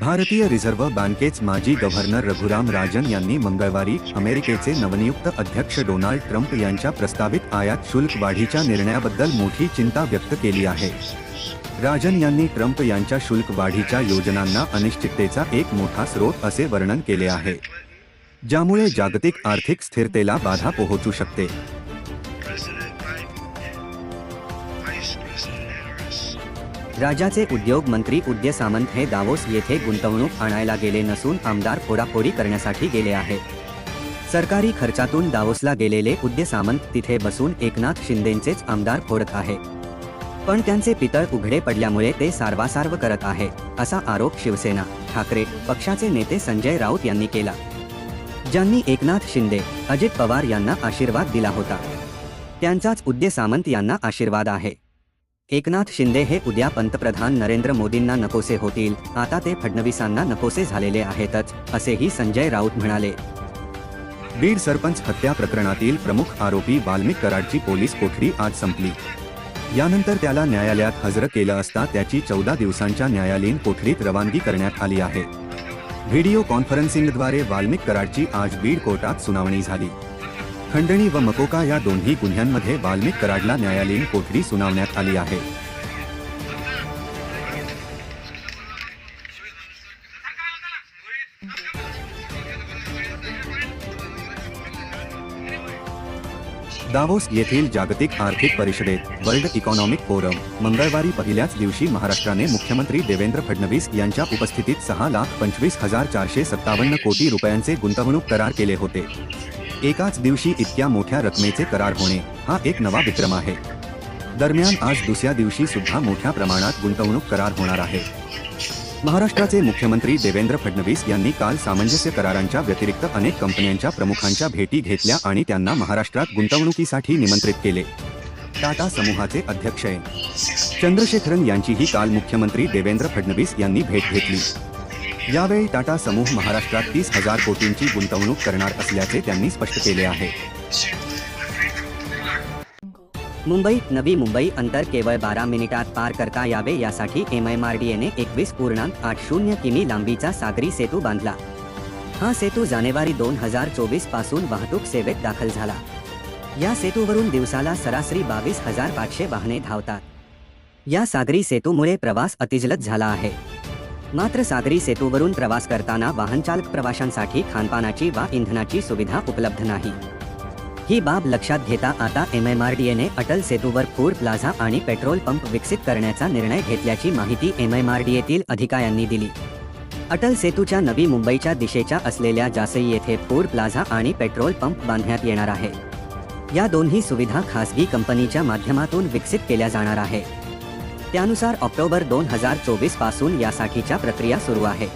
भारतीय रिझर्व्ह बँकेच माजी गव्हर्नर रघुराम राजन यांनी मंगळवारी अमेरिकेचे नवनियुक्त अध्यक्ष डोनाल्ड ट्रम्प यांच्या प्रस्तावित आयात शुल्क वाढीच्या निर्णयाबद्दल मोठी चिंता व्यक्त केली आहे. राजन यांनी ट्रम्प यांच्या शुल्क वाढीच्या योजनांना अनिश्चिततेचा एक मोठा स्रोत असे वर्णन केले आहे. ज्यामुळे जागतिक आर्थिक स्थिरतेला बाधा पोहोचू शकते. राज्याचे उद्योग मंत्री उद्य सामंत हे दावोस येथे गुंतवणूक आणायला गेले नसून आमदार फोडाफोडी करण्यासाठी गेले आहे. सरकारी खर्चातून दावोसला गेलेले उद्य सामंत तिथे बसून एकनाथ शिंदेंचेच आमदार फोडत आहे. पण त्यांचे पितळ उघडे पडल्यामुळे ते सारवासार्व करत आहे असा आरोप शिवसेना ठाकरे पक्षाचे नेते संजय राऊत यांनी केला. ज्यांनी एकनाथ शिंदे अजित पवार यांना आशीर्वाद दिला होता. त्यांचाच उद्य सामंत यांना आशीर्वाद आहे. एकनाथ शिंदे हे उद्या पंतप्रधान नरेंद्र मोदींना नकोसे होतील. आता ते फडणवीसांना नकोसे झालेले आहेतच असेही संजय राऊत म्हणाले. बीड सरपंच हत्या प्रकरणातील प्रमुख आरोपी वाल्मिक कराडची पोलीस कोठडी आज संपली. यानंतर त्याला न्यायालयात हजर केलं असता त्याची चौदा दिवसांच्या न्यायालयीन कोठडीत रवानगी करण्यात आली आहे. व्हिडिओ कॉन्फरन्सिंगद्वारे वाल्मिक कराडची आज बीड कोर्टात सुनावणी झाली. खंडणी व मकोका या दोन्ही गुन्ह्यांमध्ये वाल्मिक कराडला न्यायालयीन कोठडी सुनावण्यात आली आहे. दावोस येथील जागतिक आर्थिक परिषदेत वर्ल्ड इकॉनॉमिक फोरम मंगळवारी पहिल्याच दिवशी महाराष्ट्राने मुख्यमंत्री देवेंद्र फडणवीस यांच्या उपस्थितीत सहा लाख पंचवीस हजार चारशे सत्तावन्न कोटी रुपयांचे गुंतवणूक करार केले होते. एकाच दिवशी इतक्या मोठ्या रकमेचे करार होणे हा एक नवा विक्रम आहे. दरम्यान आज दुसऱ्या दिवशी सुद्धा मोठ्या प्रमाणात गुंतवणूक करार होणार आहे. महाराष्ट्राचे मुख्यमंत्री देवेंद्र फडणवीस यांनी काल सामंजस्य करारांच्या व्यतिरिक्त अनेक कंपन्यांच्या प्रमुखांच्या भेटी घेतल्या आणि त्यांना महाराष्ट्रात गुंतवणुकीसाठी निमंत्रित केले. टाटा समूहाचे अध्यक्ष चंद्रशेखरन यांचीही काल मुख्यमंत्री देवेंद्र फडणवीस यांनी भेट घेतली. यावेळी टाटा समूह महाराष्ट्रात तीस हजार कोटींची गुंतवणूक करणार असल्याचे त्यांनी स्पष्ट केले आहे. मुंबईत नवी मुंबई अंतर केवळ बारा मिनिटात पार करता यावे यासाठी एम एम आर डी एने एकवीस पूर्णांक आठ शून्य किमी लांबीचा सागरी सेतू बांधला. हा सेतू जानेवारी दोन हजार चोवीसपासून वाहतूक सेवेत दाखल झाला. या सेतूवरून दिवसाला सरासरी बावीस हजार पाचशे वाहने धावतात. या सागरी सेतूमुळे प्रवास अतिजलद झाला आहे. मात्र सागरी सेतूवरून प्रवास करताना वाहनचालक प्रवाशांसाठी खानपानाची वा इंधनाची सुविधा उपलब्ध नाही. ही बाब लक्षात घेता आता एम एम आर डी एने अटल सेतूवर फूड प्लाझा आणि पेट्रोल पंप विकसित करण्याचा निर्णय घेतल्याची माहिती एम एम आर डी एतील अधिकाऱ्यांनी दिली. अटल सेतूच्या नवी मुंबईच्या दिशेच्या असलेल्या जासई येथे फूड प्लाझा आणि पेट्रोल पंप बांधण्यात येणार आहे. या दोन्ही सुविधा खासगी कंपनीच्या माध्यमातून विकसित केल्या जाणार आहे. त्यानुसार ऑक्टोबर दोन हजार चोवीसपासून यासाठीच्या प्रक्रिया सुरू आहे.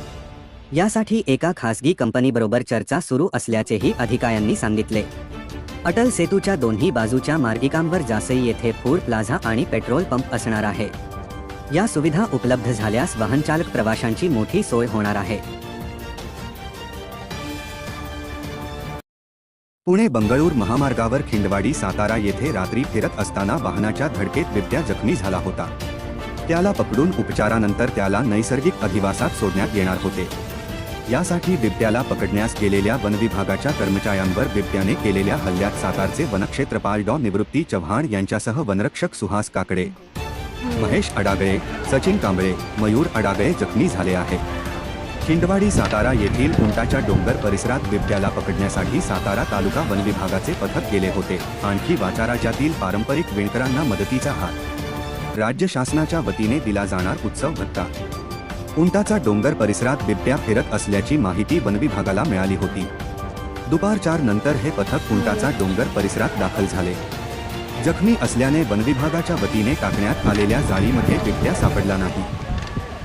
यासाठी एका खासगी कंपनीबरोबर चर्चा सुरू असल्याचेही अधिकाऱ्यांनी सांगितले. अटल सेतूच्या दोन्ही बाजूच्या मार्गिकांवर जासई येथे फूड प्लाझा आणि पेट्रोल पंप असणार आहे. या सुविधा उपलब्ध झाल्यास वाहनचालक प्रवाशांची मोठी सोय होणार आहे. पुणे बंगळूर महामार्गावर खिंडवाडी सातारा येथे रात्री फिरत असताना वाहनाच्या धडकेत बिबट्या जखमी झाला होता. त्याला पकडून उपचारानंतर त्याला नैसर्गिक अधिवासात सोडण्यात येणार होते. यासाठी बिबट्याला पकडण्यास गेलेल्या वनविभागाच्या कर्मचाऱ्यांवर बिबट्याने केलेल्या हल्ल्यात सातारचे वनक्षेत्रपाल डॉ. निवृत्ती चव्हाण यांच्यासह वनरक्षक सुहास काकडे महेश अडागळे सचिन कांबळे मयूर अडागळे जखमी झाले आहेत. खिंडवाडी सातारा येथील उंटाच्या डोंगर परिसरात बिबट्याला पकडण्यासाठी सातारा तालुका वनविभागाचे पथक गेले होते. आणखी वाचाराच्यातील पारंपरिक विणकरांना मदतीचा हात राज्य शासनाच्या वतीने दिला जाणार उत्सव भत्ता. उंटाचा डोंगर परिसरात बिबट्या फिरत असल्याची माहिती वनविभागाला मिळाली होती. दुपार चार नंतर हे पथक उंटाचा डोंगर परिसरात दाखल झाले. जखमी असल्याने वनविभागाच्या वतीने टाकण्यात आलेल्या जाळीमध्ये बिबट्या सापडला नाही.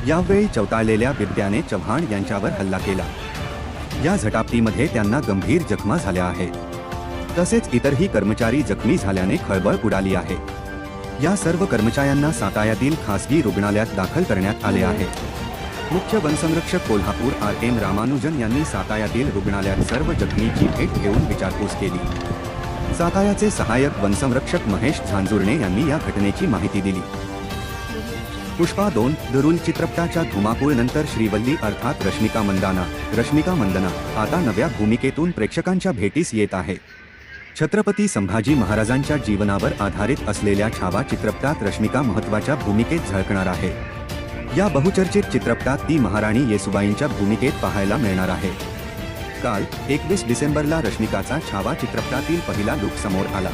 यावेळी चवताळलेल्या बिबट्याने चव्हाण यांच्यावर हल्ला केला. या झटापटीमध्ये त्यांना गंभीर जखमा झाल्या आहेत. तसेच इतरही कर्मचारी जखमी झाल्याने खळबळ उडाली आहे. या सर्व कर्मचाऱ्यांना सातायातील खासगी रुग्णालयात दाखल करण्यात आले आहे. मुख्य वनसंरक्षक कोल्हापूर आर एम रामानुजन यांनी सातायातील रुग्णालयात सर्व जखमीची भेट घेऊन विचारपूस केली. सातायाचे सहाय्यक वनसंरक्षक महेश झांजुर्णे यांनी या घटनेची माहिती दिली. पुष्पा दोन धरून चित्रपटाच्या धुमाकूळनंतर श्रीवल्ली अर्थात रश्मिका मंदाना रश्मिका मंदना आता नव्या भूमिकेतून प्रेक्षकांच्या भेटीस येत आहे. छत्रपती संभाजी महाराजांच्या जीवनावर आधारित असलेल्या छावा चित्रपटात रश्मिका महत्त्वाच्या भूमिकेत झळकणार आहे. या बहुचर्चित चित्रपटात ती महाराणी येसुबाईंच्या भूमिकेत पाहायला मिळणार आहे. काल एकवीस डिसेंबरला रश्मिकाचा छावा चित्रपटातील पहिला लुक समोर आला.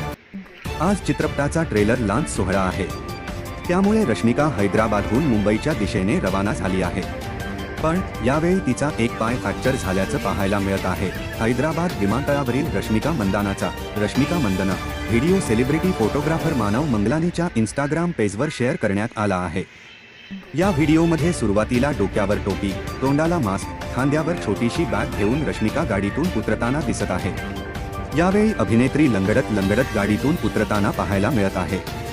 आज चित्रपटाचा ट्रेलर लॉन्च सोहळा आहे. त्यामुळे रश्मिका हैदराबादहून मुंबईच्या दिशेने रवाना झाली आहे. पण यावेळी तिचा एक पाय फ्रॅक्चर झाल्याचं पाहायला मिळत आहे. हैदराबाद विमानतळावरील Rashmika मंदानाचा Rashmika Mandanna video celebrity photographer Manav मंगलानीच्या Instagram पेजवर शेअर करण्यात आला आहे. या व्हिडिओमध्ये सुरुवातीला डोक्यावर टोपी तोंडाला मास्क खांद्यावर छोटीशी बॅग घेऊन रश्मिका गाडीतून उतरताना दिसत आहे. यावेळी अभिनेत्री लंगडत लंगडत गाडीतून उतरताना पाहायला मिळत आहे.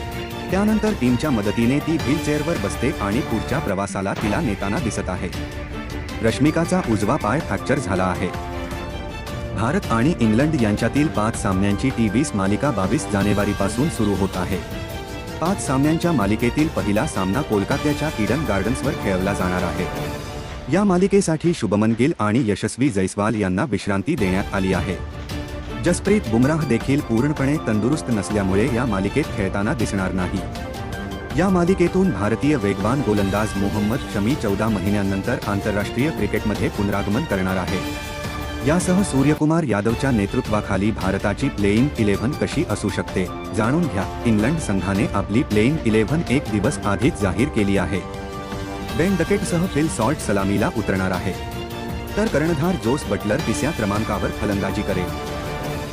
त्यानंतर टीमच्या मदतीने ती व्हीलचेअरवर बसते आणि पुढच्या प्रवासाला तिला नेताना दिसत आहे. रश्मिकाचा उजवा पाय फ्रॅक्चर झाला आहे. भारत आणि इंग्लंड यांच्यातील पाच सामन्यांची टी वीस मालिका बावीस जानेवारीपासून सुरू होत आहे. पाच सामन्यांच्या मालिकेतील पहिला सामना कोलकात्याच्या किडन गार्डन्सवर खेळवला जाणार आहे. या मालिकेसाठी शुभमन गिल आणि यशस्वी जैस्वाल यांना विश्रांती देण्यात आली आहे. जसप्रीत बुमराह देखील पूर्णपणे तंदुरुस्त नसल्यामुळे या मालिकेत खेळताना दिसणार नाही. या मालिकेतून भारतीय वेगवान गोलंदाज मोहम्मद शमी चौदा महिन्यांनंतर आंतरराष्ट्रीय क्रिकेटमध्ये पुनरागमन करणार आहे. यासह सूर्यकुमार यादवच्या नेतृत्वाखाली भारताची प्लेईंग इलेव्हन कशी असू शकते जाणून घ्या. इंग्लंड संघाने आपली प्लेईंग इलेव्हन एक दिवस आधीच जाहीर केली आहे. बेन डकेटसह फिल सॉल्ट सलामीला उतरणार आहे. तर कर्णधार जोस बटलर तिसऱ्या क्रमांकावर फलंदाजी करेल.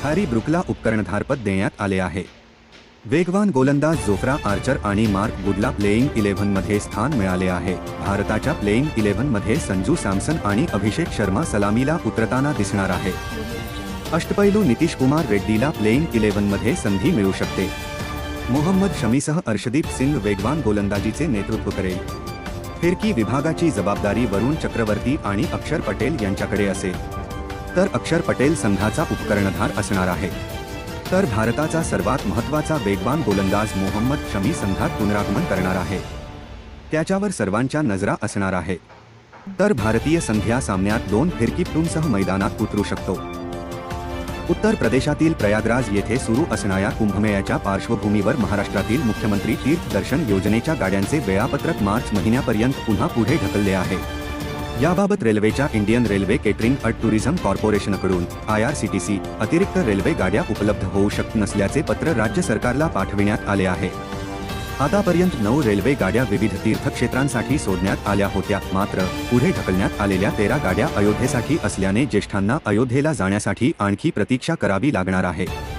हॅरी ब्रुकला उपकरणधारपद देण्यात आले आहे. वेगवान गोलंदाज जोफ्रा आर्चर आणि मार्क गुडला प्लेईंग इलेव्हनमध्ये स्थान मिळाले आहे. भारताच्या प्लेईंग इलेव्हनमध्ये संजू सॅमसन आणि अभिषेक शर्मा सलामीला उतरताना दिसणार आहे. अष्टपैलू नितीश कुमार रेड्डीला प्लेईंग इलेव्हनमध्ये संधी मिळू शकते. मोहम्मद शमीसह अर्शदीप सिंग वेगवान गोलंदाजीचे नेतृत्व करेल. फिरकी विभागाची जबाबदारी वरुण चक्रवर्ती आणि अक्षर पटेल यांच्याकडे असेल. तर अक्षर पटेल संघाचा उपकर्णधार असणार आहे. तर भारताचा सर्वात महत्त्वाचा वेगवान गोलंदाज मोहम्मद शमी संघात पुनरागमन करणार आहे. त्याच्यावर सर्वांच्या नजरा असणार आहे. तर भारतीय संघ या सामन्यात दोन फिरकीपटूंसह मैदानात उतरू शकतो. उत्तर प्रदेशातील प्रयागराज येथे सुरू असणाऱ्या कुंभमेळ्याच्या पार्श्वभूमीवर महाराष्ट्रातील मुख्यमंत्री तीर्थ दर्शन योजनेच्या गाड्यांचे वेळापत्रक मार्च महिन्यापर्यंत पुन्हा पुढे ढकलले आहे. याबाबत रेल्वेच्या Indian railway catering and tourism कॉर्पोरेशनकडून I R C T C अतिरिक्त रेल्वे गाड्या उपलब्ध होऊ शकत नसल्याचे पत्र राज्य सरकारला पाठविण्यात आले आहे. आतापर्यंत नऊ रेल्वे गाड्या विविध तीर्थक्षेत्रांसाठी सोडण्यात आल्या होत्या. मात्र पुढे ढकलण्यात आलेल्या तेरा गाड्या अयोध्येसाठी असल्याने ज्येष्ठांना अयोध्येला जाण्यासाठी आणखी प्रतीक्षा करावी लागणार आहे.